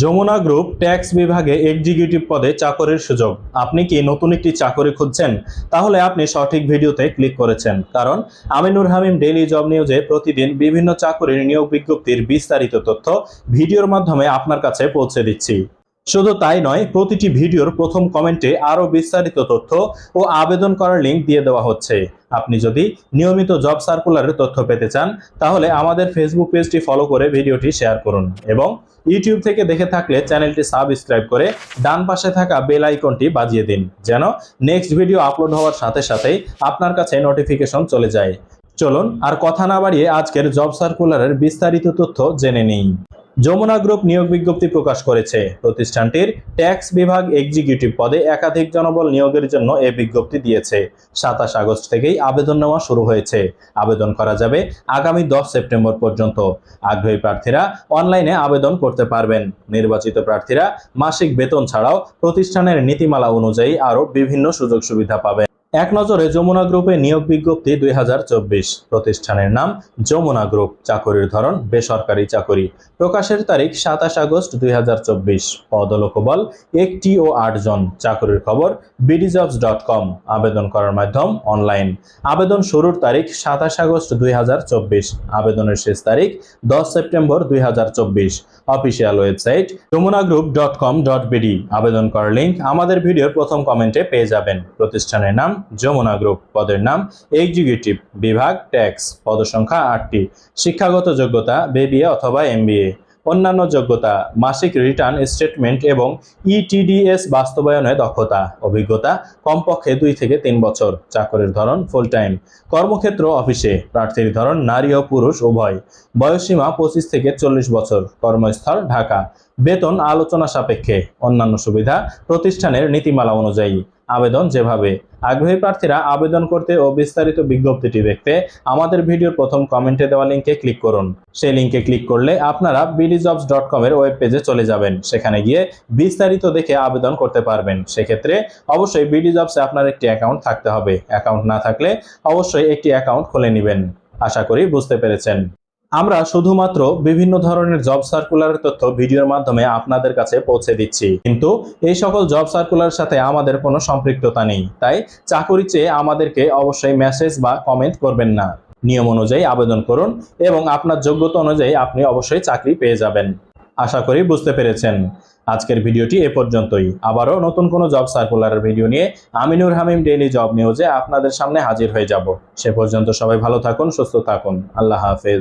Jamuna group tax বিভাগে executive পদে চাকরির সুযোগ। আপনি কি নতুন একটি চাকরি খুঁজছেন? তাহলে আপনি সঠিক ভিডিওতে ক্লিক করেছেন। কারণ আমিনুর হামিম ডেইলি জব নিউজে প্রতিদিন বিভিন্ন চাকরির নিয়োগ বিজ্ঞপ্তির বিস্তারিত তথ্য ভিডিওর মাধ্যমে আপনার কাছে পৌঁছে দিচ্ছি। শুধু তাই নয়, প্রতিটি ভিডিওর প্রথম কমেন্টে আরও বিস্তারিত তথ্য ও আবেদন করার লিঙ্ক দিয়ে দেওয়া হচ্ছে। আপনি যদি নিয়মিত জব সার্কুলারের তথ্য পেতে চান, তাহলে আমাদের ফেসবুক পেজটি ফলো করে ভিডিওটি শেয়ার করুন এবং ইউটিউব থেকে দেখে থাকলে চ্যানেলটি সাবস্ক্রাইব করে ডান পাশে থাকা বেল আইকনটি বাজিয়ে দিন, যেন নেক্সট ভিডিও আপলোড হওয়ার সাথে সাথেই আপনার কাছে নোটিফিকেশন চলে যায়। চলুন আর কথা না বাড়িয়ে আজকের জব সার্কুলারের বিস্তারিত তথ্য জেনে নিই। যমুনা গ্রুপ নিয়োগ বিজ্ঞপ্তি প্রকাশ করেছে। প্রতিষ্ঠানটির ট্যাক্স বিভাগ এক্সিকিউটিভ পদে একাধিক জনবল নিয়োগের জন্য এ বিজ্ঞপ্তি দিয়েছে। সাতাশ আগস্ট থেকেই আবেদন নেওয়া শুরু হয়েছে। আবেদন করা যাবে আগামী দশ সেপ্টেম্বর পর্যন্ত। আগ্রহী প্রার্থীরা অনলাইনে আবেদন করতে পারবেন। নির্বাচিত প্রার্থীরা মাসিক বেতন ছাড়াও প্রতিষ্ঠানের নীতিমালা অনুযায়ী আরও বিভিন্ন সুযোগ সুবিধা পাবেন। এক নজরে যমুনা গ্রুপে নিয়োগ বিজ্ঞপ্তি দুই হাজার চব্বিশ। প্রতিষ্ঠানের নাম যমুনা গ্রুপ। চাকরির ধরন বেসরকারি চাকরি। প্রকাশের তারিখ সাতাশ আগস্ট দুই পদ লোকবল একটি ও আটজন চাকরির খবর বিডিজবস ডট কম আবেদন করার মাধ্যম অনলাইন। আবেদন শুরুর তারিখ সাতাশ আগস্ট দুই হাজার চব্বিশ। আবেদনের শেষ তারিখ দশ সেপ্টেম্বর দুই official website Jamuna group dot com dot BD আবেদন করার লিঙ্ক আমাদের ভিডিওর প্রথম কমেন্টে পেয়ে যাবেন। প্রতিষ্ঠানের নাম যমুনা গ্রুপ পদের নাম এক্সিকিউটিভ বিভাগ ট্যাক্স পদসংখ্যা আটটি। শিক্ষাগত যোগ্যতা বিবিএ অথবা এমবিএ অন্যান্য যোগ্যতা মাসিক রিটার্ন স্টেটমেন্ট এবং ইটিডিএস বাস্তবায়নে দক্ষতা। অভিজ্ঞতা কমপক্ষে দুই থেকে তিন বছর। চাকরির ধরন ফুল টাইম কর্মক্ষেত্র অফিসে প্রার্থীর ধরন নারী ও পুরুষ উভয়। বয়সসীমা পঁচিশ থেকে চল্লিশ বছর। কর্মস্থল ঢাকা। বেতন আলোচনা সাপেক্ষে অন্যান্য সুবিধা প্রতিষ্ঠানের নীতিমালা অনুযায়ী আবেদন যেভাবে আগ্রহী প্রার্থীরা আবেদন করতে ও বিস্তারিত বিজ্ঞপ্তিটি দেখতে আমাদের ভিডিওর প্রথম কমেন্টে দেওয়া লিঙ্কে ক্লিক করুন। সেই লিঙ্কে ক্লিক করলে আপনারা বিডিজবস ডট কম এর ওয়েব পেজে চলে যাবেন। সেখানে গিয়ে বিস্তারিত দেখে আবেদন করতে পারবেন। সেক্ষেত্রে অবশ্যই বিডিজবসে আপনার একটি অ্যাকাউন্ট থাকতে হবে। অ্যাকাউন্ট না থাকলে অবশ্যই একটি অ্যাকাউন্ট খুলে নেবেন। আশা করি বুঝতে পেরেছেন। আমরা শুধুমাত্র বিভিন্ন ধরনের জব সার্কুলারের তথ্য ভিডিওর মাধ্যমে আপনাদের কাছে পৌঁছে দিচ্ছি। কিন্তু এই সকল জব সার্কুলার সাথে আমাদের কোনো সম্পৃক্ততা নেই। তাই চাকরি চেয়ে আমাদেরকে অবশ্যই মেসেজ বা কমেন্ট করবেন না। নিয়ম অনুযায়ী আবেদন করুন এবং আপনার যোগ্যতা অনুযায়ী আপনি অবশ্যই চাকরি পেয়ে যাবেন। আশা করি বুঝতে পেরেছেন। আজকের ভিডিওটি এ পর্যন্তই। আবারও নতুন কোনো জব সার্কুলারের ভিডিও নিয়ে আমিনুর হামিম ডেইলি জব নিউজে আপনাদের সামনে হাজির হয়ে যাব। সে পর্যন্ত সবাই ভালো থাকুন, সুস্থ থাকুন। আল্লাহ হাফেজ।